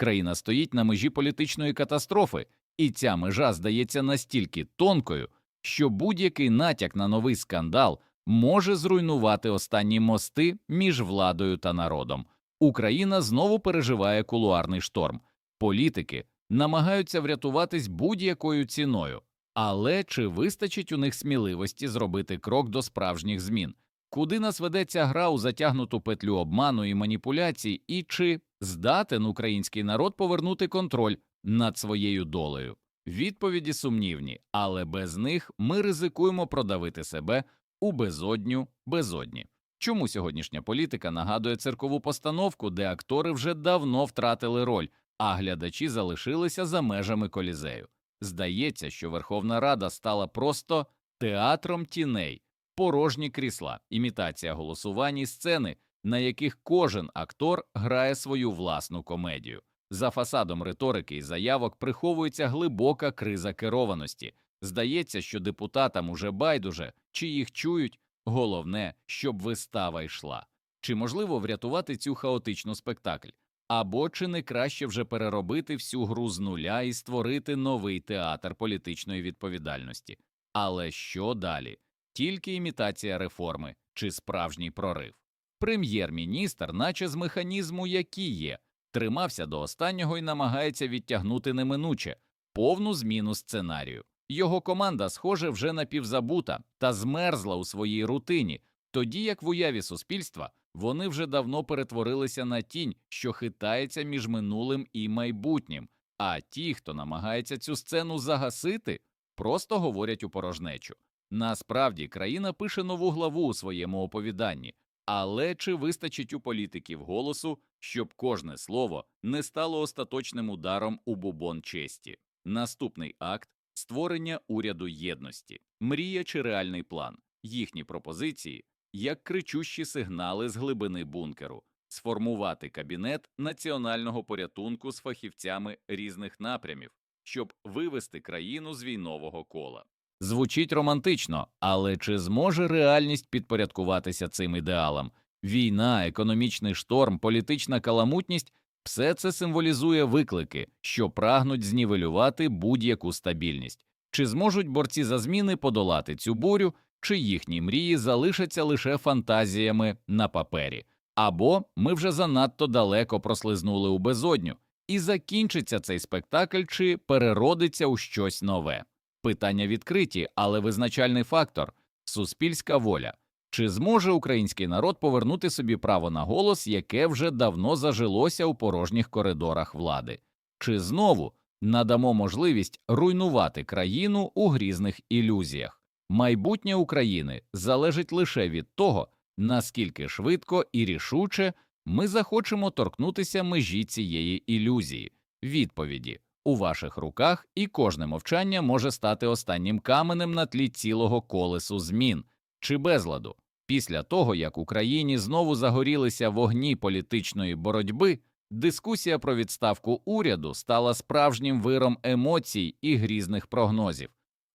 Країна стоїть на межі політичної катастрофи, і ця межа здається настільки тонкою, що будь-який натяк на новий скандал може зруйнувати останні мости між владою та народом. Україна знову переживає кулуарний шторм. Політики намагаються врятуватись будь-якою ціною, але чи вистачить у них сміливості зробити крок до справжніх змін? Куди нас веде ця гра у затягнуту петлю обману і маніпуляцій, і чи здатен український народ повернути контроль над своєю долею? Відповіді сумнівні, але без них ми ризикуємо продавити себе у безодню безодні. Чому сьогоднішня політика нагадує циркову постановку, де актори вже давно втратили роль, а глядачі залишилися за межами колізею? Здається, що Верховна Рада стала просто театром тіней, порожні крісла, імітація голосувань і сцени, на яких кожен актор грає свою власну комедію. За фасадом риторики і заявок приховується глибока криза керованості. Здається, що депутатам уже байдуже, чи їх чують, головне, щоб вистава йшла. Чи можливо врятувати цю хаотичну спектакль? Або чи не краще вже переробити всю гру з нуля і створити новий театр політичної відповідальності? Але що далі? Тільки імітація реформи чи справжній прорив? Прем'єр-міністр, наче з механізму, який є, тримався до останнього і намагається відтягнути неминуче повну зміну сценарію. Його команда, схоже, вже напівзабута та змерзла у своїй рутині, тоді як в уяві суспільства вони вже давно перетворилися на тінь, що хитається між минулим і майбутнім. А ті, хто намагається цю сцену загасити, просто говорять у порожнечу. Насправді країна пише нову главу у своєму оповіданні, але чи вистачить у політиків голосу, щоб кожне слово не стало остаточним ударом у бубон честі? Наступний акт створення уряду єдності, мрія чи реальний план, їхні пропозиції як кричущі сигнали з глибини бункеру, сформувати кабінет національного порятунку з фахівцями різних напрямів, щоб вивести країну з війнового кола. Звучить романтично, але чи зможе реальність підпорядкуватися цим ідеалам? Війна, економічний шторм, політична каламутність все це символізує виклики, що прагнуть знівелювати будь-яку стабільність. Чи зможуть борці за зміни подолати цю бурю, чи їхні мрії залишаться лише фантазіями на папері? Або ми вже занадто далеко прослизнули у безодню, і закінчиться цей спектакль, чи переродиться у щось нове? Питання відкриті, але визначальний фактор суспільська воля. Чи зможе український народ повернути собі право на голос, яке вже давно зажилося у порожніх коридорах влади? Чи знову надамо можливість руйнувати країну у грізних ілюзіях? Майбутнє України залежить лише від того, наскільки швидко і рішуче ми захочемо торкнутися межі цієї ілюзії. Відповіді у ваших руках, і кожне мовчання може стати останнім каменем на тлі цілого колесу змін чи безладу. Після того, як Україні знову загорілися вогні політичної боротьби, дискусія про відставку уряду стала справжнім виром емоцій і грізних прогнозів.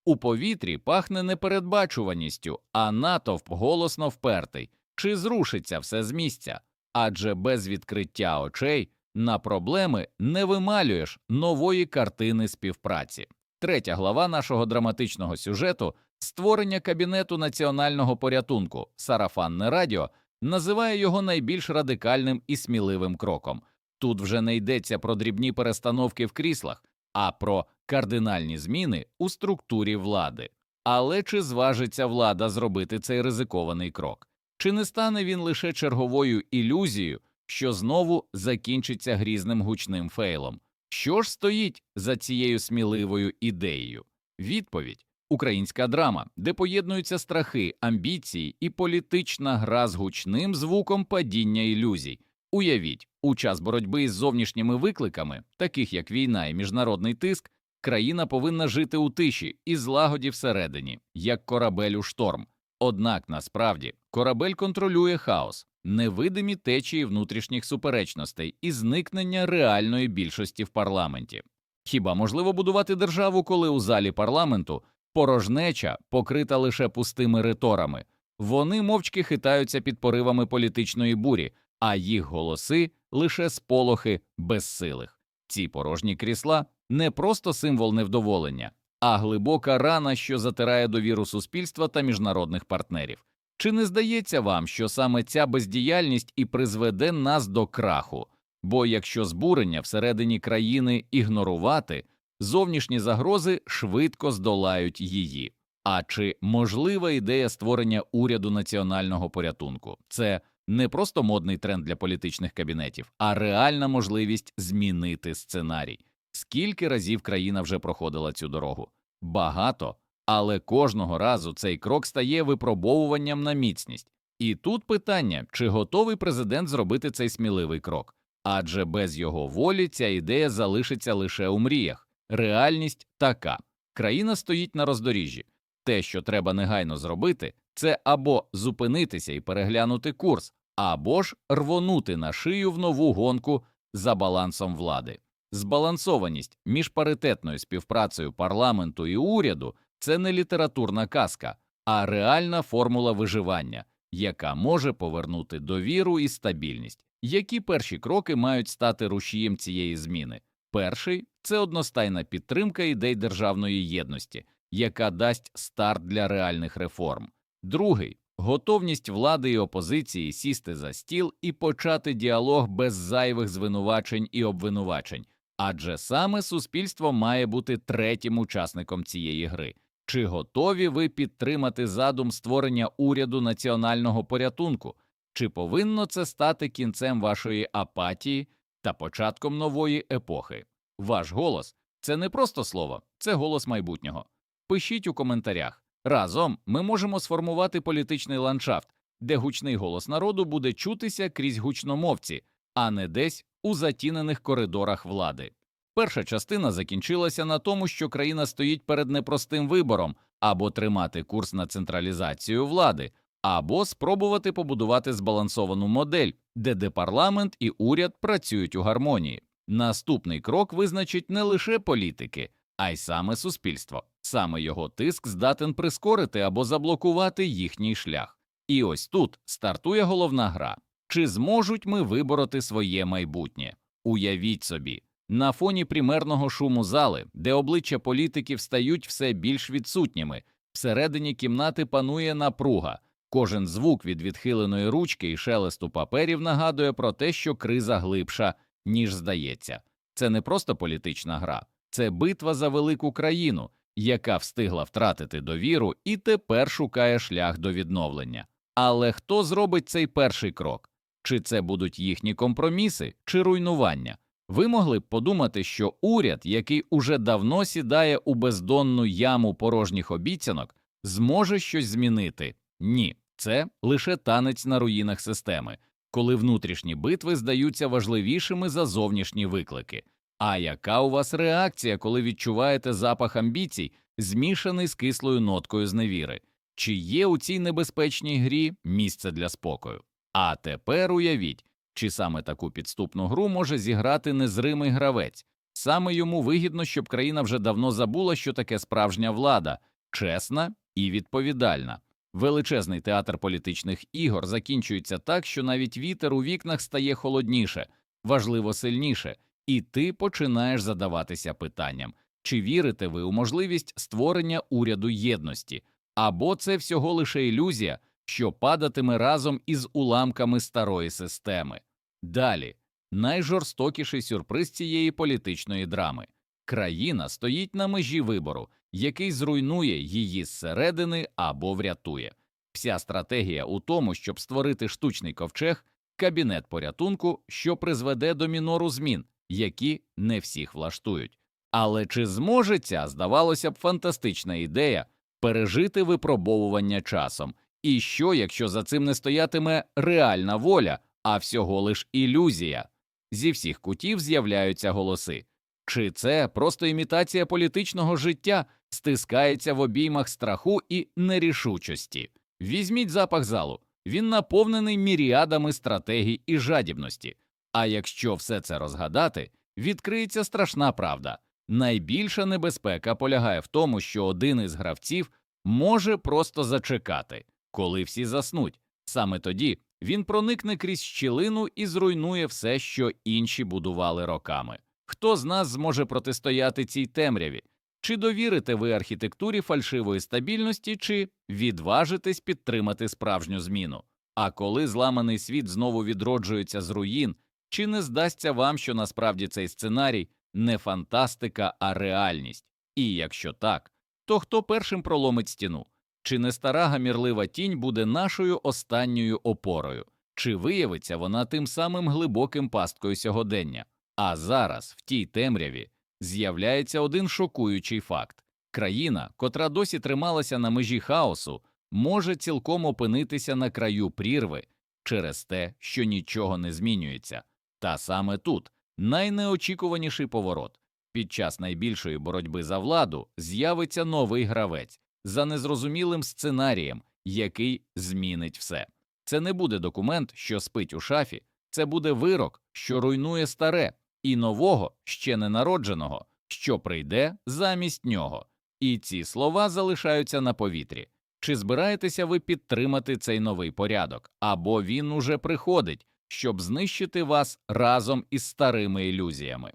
У повітрі пахне непередбачуваністю, а натовп голосно впертий, чи зрушиться все з місця, адже без відкриття очей на проблеми не вималюєш нової картини співпраці. Третя глава нашого драматичного сюжету створення кабінету національного порятунку Сарафанне радіо називає його найбільш радикальним і сміливим кроком. Тут вже не йдеться про дрібні перестановки в кріслах, а про кардинальні зміни у структурі влади. Але чи зважиться влада зробити цей ризикований крок? Чи не стане він лише черговою ілюзією, що знову закінчиться грізним гучним фейлом? Що ж стоїть за цією сміливою ідеєю? Відповідь українська драма, де поєднуються страхи, амбіції і політична гра з гучним звуком падіння ілюзій. Уявіть, у час боротьби із зовнішніми викликами, таких як війна і міжнародний тиск, країна повинна жити у тиші і злагоді всередині, як корабель у шторм. Однак насправді корабель контролює хаос, невидимі течії внутрішніх суперечностей і зникнення реальної більшості в парламенті. Хіба можливо будувати державу, коли у залі парламенту порожнеча покрита лише пустими риторами, вони мовчки хитаються під поривами політичної бурі, а їх голоси лише сполохи безсилих. Ці порожні крісла не просто символ невдоволення, а глибока рана, що затирає довіру суспільства та міжнародних партнерів. Чи не здається вам, що саме ця бездіяльність і призведе нас до краху? Бо якщо збурення всередині країни ігнорувати, зовнішні загрози швидко здолають її. А чи можлива ідея створення уряду національного порятунку? Це не просто модний тренд для політичних кабінетів, а реальна можливість змінити сценарій. Скільки разів країна вже проходила цю дорогу? Багато, але кожного разу цей крок стає випробовуванням на міцність. І тут питання, чи готовий президент зробити цей сміливий крок? Адже без його волі ця ідея залишиться лише у мріях. Реальність така: країна стоїть на роздоріжжі. Те, що треба негайно зробити, це або зупинитися і переглянути курс, або ж рвонути на шию в нову гонку за балансом влади. Збалансованість між паритетною співпрацею парламенту і уряду це не літературна казка, а реальна формула виживання, яка може повернути довіру і стабільність. Які перші кроки мають стати рушієм цієї зміни? Перший це одностайна підтримка ідей державної єдності, яка дасть старт для реальних реформ. Другий готовність влади і опозиції сісти за стіл і почати діалог без зайвих звинувачень і обвинувачень, адже саме суспільство має бути третім учасником цієї гри. Чи готові ви підтримати задум створення уряду національного порятунку? Чи повинно це стати кінцем вашої апатії та початком нової епохи? Ваш голос це не просто слово, це голос майбутнього. Пишіть у коментарях. Разом ми можемо сформувати політичний ландшафт, де гучний голос народу буде чутися крізь гучномовці, а не десь у затінених коридорах влади. Перша частина закінчилася на тому, що країна стоїть перед непростим вибором або тримати курс на централізацію влади, або спробувати побудувати збалансовану модель, де депарламент і уряд працюють у гармонії. Наступний крок визначить не лише політики, а й саме суспільство. Саме його тиск здатен прискорити або заблокувати їхній шлях. І ось тут стартує головна гра: чи зможуть ми вибороти своє майбутнє? Уявіть собі, на фоні примерного шуму зали, де обличчя політиків стають все більш відсутніми, всередині кімнати панує напруга. Кожен звук від відхиленої ручки і шелесту паперів нагадує про те, що криза глибша, ніж здається. Це не просто політична гра, це битва за велику країну, яка встигла втратити довіру і тепер шукає шлях до відновлення. Але хто зробить цей перший крок? Чи це будуть їхні компроміси, чи руйнування? Ви могли б подумати, що уряд, який уже давно сідає у бездонну яму порожніх обіцянок, зможе щось змінити. Ні, це лише танець на руїнах системи, коли внутрішні битви здаються важливішими за зовнішні виклики. А яка у вас реакція, коли відчуваєте запах амбіцій, змішаний з кислою ноткою зневіри? Чи є у цій небезпечній грі місце для спокою? А тепер уявіть, чи саме таку підступну гру може зіграти незримий гравець. Саме йому вигідно, щоб країна вже давно забула, що таке справжня влада, чесна і відповідальна. Величезний театр політичних ігор закінчується так, що навіть вітер у вікнах стає холодніше, важливо сильніше, і ти починаєш задаватися питанням, чи вірите ви у можливість створення уряду єдності, або це всього лише ілюзія, що падатиме разом із уламками старої системи. Далі найжорстокіший сюрприз цієї політичної драми країна стоїть на межі вибору, який зруйнує її зсередини або врятує. Вся стратегія у тому, щоб створити штучний ковчег, кабінет порятунку, що призведе до мінору змін, які не всіх влаштують. Але чи зможе ця, здавалося б, фантастична ідея пережити випробовування часом? І що, якщо за цим не стоятиме реальна воля, а всього лиш ілюзія? Зі всіх кутів з'являються голоси. Чи це просто імітація політичного життя стискається в обіймах страху і нерішучості? Візьміть запах залу, він наповнений міріадами стратегій і жадібності. А якщо все це розгадати, відкриється страшна правда. Найбільша небезпека полягає в тому, що один із гравців може просто зачекати, коли всі заснуть. Саме тоді він проникне крізь щілину і зруйнує все, що інші будували роками. Хто з нас зможе протистояти цій темряві? Чи довірите ви архітектурі фальшивої стабільності, чи відважитесь підтримати справжню зміну? А коли зламаний світ знову відроджується з руїн, чи не здасться вам, що насправді цей сценарій не фантастика, а реальність? І якщо так, то хто першим проломить стіну? Чи не стара гамірлива тінь буде нашою останньою опорою? Чи виявиться вона тим самим глибоким пасткою сьогодення? А зараз, в тій темряві, з'являється один шокуючий факт країна, котра досі трималася на межі хаосу, може цілком опинитися на краю прірви через те, що нічого не змінюється. Та саме тут найнеочікуваніший поворот. Під час найбільшої боротьби за владу з'явиться новий гравець за незрозумілим сценарієм, який змінить все. Це не буде документ, що спить у шафі, це буде вирок, що руйнує старе, і нового, ще не народженого, що прийде замість нього. І ці слова залишаються на повітрі. Чи збираєтеся ви підтримати цей новий порядок, або він уже приходить, щоб знищити вас разом із старими ілюзіями?